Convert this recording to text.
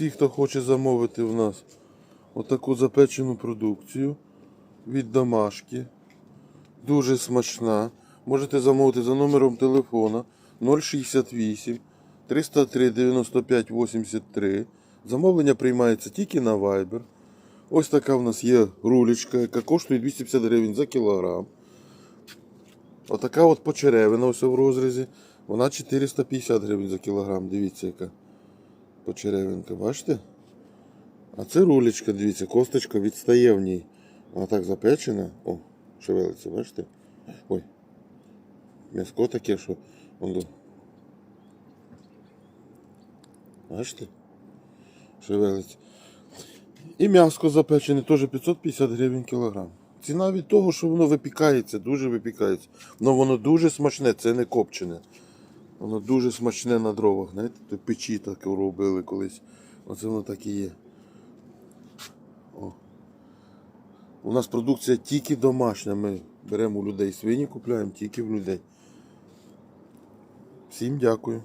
Всі, хто хоче замовити в нас отаку запечену продукцію від домашки. Дуже смачна. Можете замовити за номером телефона 068 303 95 83. Замовлення приймається тільки на Viber. Ось така в нас є рулечка, яка коштує 250 гривень за кілограм. Отака от почеревина ось в розрізі. Вона 450 гривень за кілограм. Дивіться, яка почеревинка, бачите? А це рулечка, дивіться, косточка відстає в ній. Вона так запечена. О, шевелиться, бачите? Ой. М'яско таке, що. воно- Бачите? Шевелиться. І м'яско запечене теж 550 гривень кілограм. Ціна від того, що воно випікається, дуже випікається. Но воно дуже смачне, це не копчене. Воно дуже смачне на дровах. Знаєте, то печі так робили колись. Оце воно так і є. О. У нас продукція тільки домашня. Ми беремо у людей свині, купляємо тільки в людей. Всім дякую.